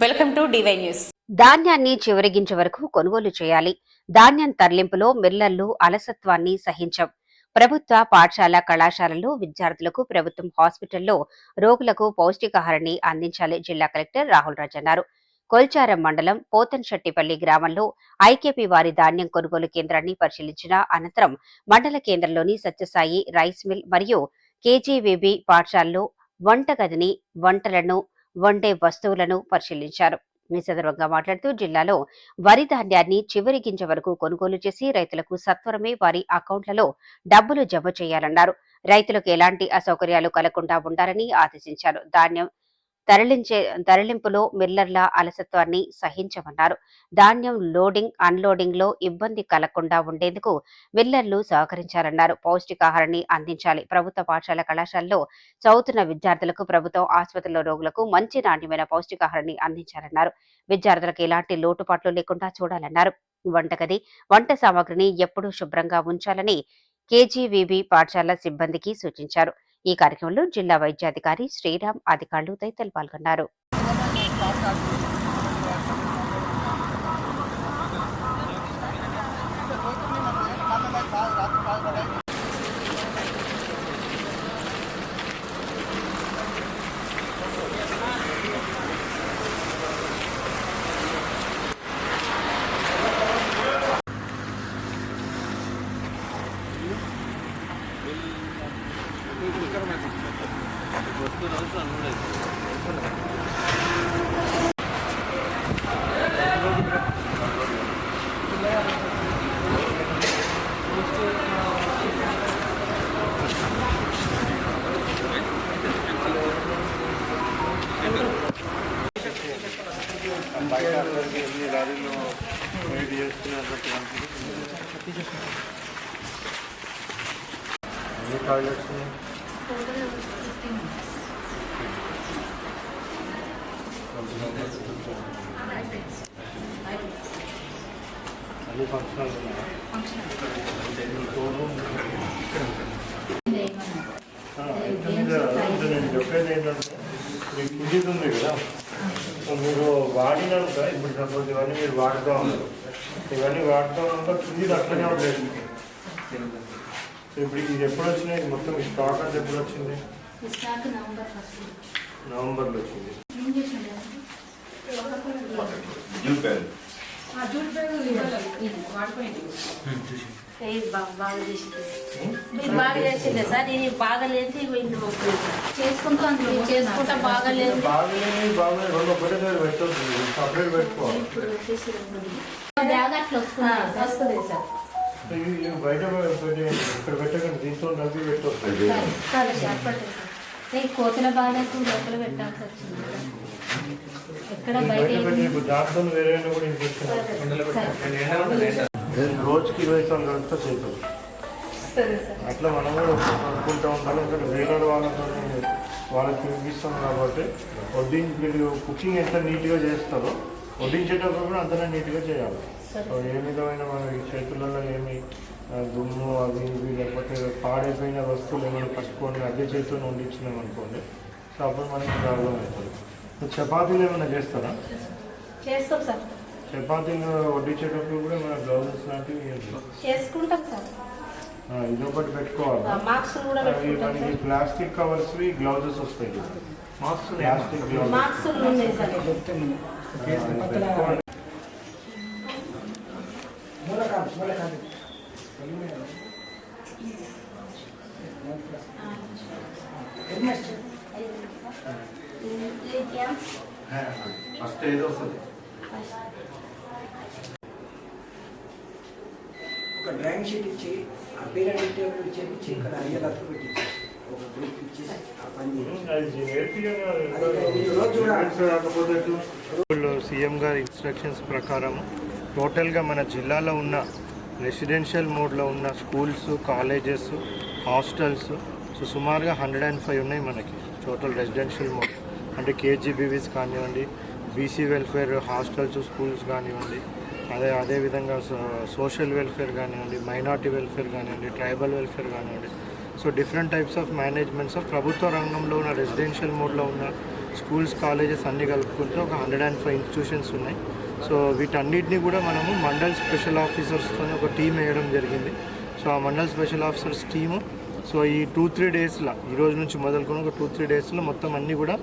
Welcome to DY news. ధాన్యాన్ని చివరిగించే వరకు కొనుగోలు చేయాలి. ధాన్యం తరలింపులో మిల్లర్లు అలసత్వాన్ని సహించం. ప్రభుత్వ పాఠశాల కళాశాలలు విద్యార్థులకు ప్రభుత్వం హాస్పిటల్లో రోగులకు పౌష్టికాహారాన్ని అందించాలి జిల్లా కలెక్టర్ రాహుల్ రాజ్ అన్నారు. కొల్చారం మండలం పోతన్శెట్టిపల్లి గ్రామంలో ఐకేపీ వారి ధాన్యం కొనుగోలు కేంద్రాన్ని పరిశీలించిన అనంతరం మండల కేంద్రంలోని సత్యసాయి రైస్ మిల్ మరియు కేజీవీబీ పాఠశాలలో వంటగదిని వంటలను వండే వస్తువులను పరిశీలించారు. ఈ సందర్భంగా మాట్లాడుతూ జిల్లాలో వరి ధాన్యాన్ని చివరి గింజ వరకు కొనుగోలు చేసి రైతులకు సత్వరమే వారి అకౌంట్లలో డబ్బులు జమ చేయాలన్నారు. రైతులకు ఎలాంటి అసౌకర్యాలు కలగకుండా ఉండాలని ఆదేశించారు. ధాన్యం తరలించే తరలింపులో మిల్లర్ల అలసత్వాన్ని సహించమన్నారు. ధాన్యం లోడింగ్ అన్లోడింగ్లో ఇబ్బంది కలగకుండా ఉండేందుకు మిల్లర్లు సహకరించాలన్నారు. పౌష్టికాహారాన్ని అందించాలి. ప్రభుత్వ పాఠశాల కళాశాలలో చదువుతున్న విద్యార్థులకు ప్రభుత్వం ఆసుపత్రిలో రోగులకు మంచి నాణ్యమైన పౌష్టికాహారాన్ని అందించాలన్నారు. విద్యార్థులకు ఎలాంటి లోటుపాట్లు లేకుండా చూడాలన్నారు. వంటగది వంట సామాగ్రిని ఎప్పుడూ శుభ్రంగా ఉంచాలని కేజీవీబీ పాఠశాల సిబ్బందికి సూచించారు. ఈ కార్యక్రమంలో జిల్లా వైద్యాధికారి శ్రీరామ్ అధికారులు తదితరులు పాల్గొన్నారు. వెయిట్ టాయిలెట్స్ అన్ని ఫంక్షనల్ ఉన్నాయా ఆ, అయితే మీరు అంటే నేను చెప్పేది ఏంటంటే మీకు కుదిరి ఉంది కదా సో మీరు వాడినాక ఇప్పుడు సపోజ్ ఇవన్నీ మీరు వాడుతూ ఉన్నారు. ఇవన్నీ వాడుతూ ఉన్నాక కింది అట్లనే ఉండేది ఇప్పుడు ఇది ఎప్పుడు వచ్చినాయి? మొత్తం ఈ స్టాక్ అంతా ఎప్పుడు వచ్చింది? స్టాక్ నవంబర్ ఫస్ట్ నవంబర్లో వచ్చింది. ఏం చేసిండే బాగా బాగా చేసింది. మీరు బాగా సార్ ఇది బాగా ఇంటి చేసుకుంటా చేసుకుంటా బాగా వస్తుంది. బయట ఇక్కడ పెట్టకండి. దీంతో కలిపి పెట్టొద్దు. సరే సార్. పట్టండి సార్. ఈ కోతుల బాధకు లోపల పెట్టాల్సి వచ్చింది. ఎక్కడ బయట దాంతో వేరే కూడా ఇన్ఫెక్షన్ రోజుకి ఇరవై సార్లు కలిస్తే చేతుంది అట్లా మనం కూడా అనుకుంటూ ఉండాలి ఎందుకంటే వేరే వాళ్ళతో వాళ్ళకి తినిపిస్తాం కాబట్టి వడ్డించి వీళ్ళు కుకింగ్ ఎంత నీట్గా చేస్తారో వడ్డించేటప్పుడు కూడా అంతనే నీట్గా చేయాలి. సో ఏ విధమైన మన చేతులలో ఏమి దుమ్ము అవి ఇవి లేకపోతే పాడైపోయిన వస్తువులు ఏమైనా పట్టుకొని అదే చేతితో వండించినాం అనుకోండి సో అప్పుడు మనకి ప్రాబ్లం అవుతుంది. సో చపాతీలు ఏమైనా చేస్తారా? చేస్తాం సార్. చపాతీలు వడ్డించేటప్పుడు కూడా మన గ్లౌజెస్ లాంటివి? చేసుకుంటాం సార్. ఆ, ఇదొకటి పెట్టుకోవాలి. మనకి ప్లాస్టిక్ కవర్స్ గ్లౌజెస్ వస్తాయి ప్లాస్టిక్ గ్లౌజెస్ ఫస్ట్ ఏదో వస్తుంది ఒక డ్రాయింగ్ షీట్ ఇచ్చి ఆ పీరియడ్ టేబుల్ చేపించి ఇక్కడ అయ్యేటట్టు పెట్టించి ఒక గ్రూప్ ఇచ్చి ఆ పని? సీఎం గారి ఇన్స్ట్రక్షన్స్ ప్రకారం టోటల్గా మన జిల్లాలో ఉన్న రెసిడెన్షియల్ మోడ్లో ఉన్న స్కూల్స్ కాలేజెస్ హాస్టల్స్ సో సుమారుగా హండ్రెడ్ అండ్ ఫైవ్ ఉన్నాయి మనకి టోటల్ రెసిడెన్షియల్ మోడ్. అంటే కేజీబీవీస్ కానివ్వండి బీసీ వెల్ఫేర్ హాస్టల్స్ స్కూల్స్ కానివ్వండి అదే అదేవిధంగా సో సోషల్ వెల్ఫేర్ కానివ్వండి మైనార్టీ వెల్ఫేర్ కానివ్వండి ట్రైబల్ వెల్ఫేర్ కానివ్వండి. So different types of managements ప్రభుత్వ రంగంలో ఉన్న రెసిడెన్షియల్ మోడ్లో ఉన్న స్కూల్స్ కాలేజెస్ అన్నీ కలుపుకుంటే ఒక హండ్రెడ్ అండ్ ఫైవ్ ఇన్స్టిట్యూషన్స్ ఉన్నాయి. సో వీటన్నిటిని కూడా మనము మండల్ స్పెషల్ ఆఫీసర్స్తో ఒక టీం వేయడం జరిగింది. సో ఆ mandal special officers team so ఈ టూ త్రీ డేస్లో ఈ రోజు నుంచి మొదలుకొని ఒక టూ త్రీ డేస్లో మొత్తం అన్నీ కూడా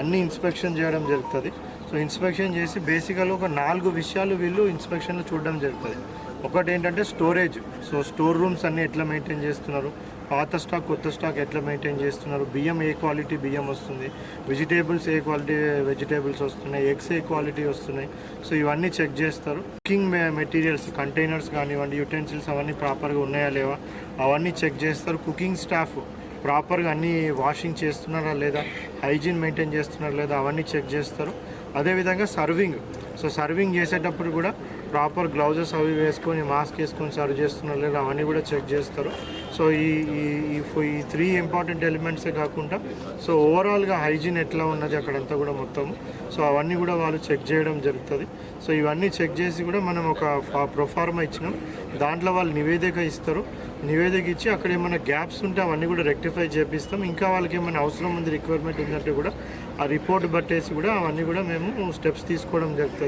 అన్ని ఇన్స్పెక్షన్ చేయడం జరుగుతుంది. సో ఇన్స్పెక్షన్ చేసి బేసికల్గా ఒక నాలుగు విషయాలు వీళ్ళు ఇన్స్పెక్షన్లో చూడడం జరుగుతుంది. ఒకటి ఏంటంటే స్టోరేజ్. సో స్టోర్ రూమ్స్ అన్నీ ఎట్లా మెయింటైన్ చేస్తున్నారు? పాత స్టాక్ కొత్త స్టాక్ ఎట్లా మెయింటైన్ చేస్తున్నారు? బియ్యం ఏ క్వాలిటీ బియ్యం వస్తుంది? వెజిటేబుల్స్ ఏ క్వాలిటీ వెజిటేబుల్స్ వస్తున్నాయి? ఎగ్స్ ఏ క్వాలిటీ వస్తున్నాయి? సో ఇవన్నీ చెక్ చేస్తారు. కుకింగ్ మెటీరియల్స్ కంటైనర్స్ కానివ్వండి యుటెన్సిల్స్ అవన్నీ ప్రాపర్గా ఉన్నాయా లేవా? అవన్నీ చెక్ చేస్తారు. కుకింగ్ స్టాఫ్ ప్రాపర్గా అన్నీ వాషింగ్ చేస్తున్నారా లేదా? హైజీన్ మెయింటైన్ చేస్తున్నారా లేదా? అవన్నీ చెక్ చేస్తారు. అదేవిధంగా సర్వింగ్ సో సర్వింగ్ చేసేటప్పుడు కూడా ప్రాపర్ గ్లౌజెస్ అవి వేసుకొని మాస్క్ వేసుకొని సర్వ్ చేస్తున్నారు లేదా అవన్నీ కూడా చెక్ చేస్తారు. సో ఈ ఈ ఈ త్రీ ఇంపార్టెంట్ ఎలిమెంట్సే కాకుండా సో ఓవరాల్గా హైజీన్ ఎట్లా ఉన్నది అక్కడంతా కూడా మొత్తము. సో అవన్నీ కూడా వాళ్ళు చెక్ చేయడం జరుగుతుంది. సో ఇవన్నీ చెక్ చేసి కూడా మనం ఒక ప్రొఫార్మా ఇచ్చినాం. దాంట్లో వాళ్ళు నివేదిక ఇస్తారు. నివేదిక ఇచ్చి అక్కడ ఏమైనా గ్యాప్స్ ఉంటే అవన్నీ కూడా రెక్టిఫై చేపిస్తాం. ఇంకా వాళ్ళకి ఏమైనా అవసరం ఉంది రిక్వైర్మెంట్ ఉందంటే కూడా ఆ రిపోర్ట్ బట్టేసి కూడా అవన్నీ కూడా మేము స్టెప్స్ తీసుకోవడం జరుగుతుంది.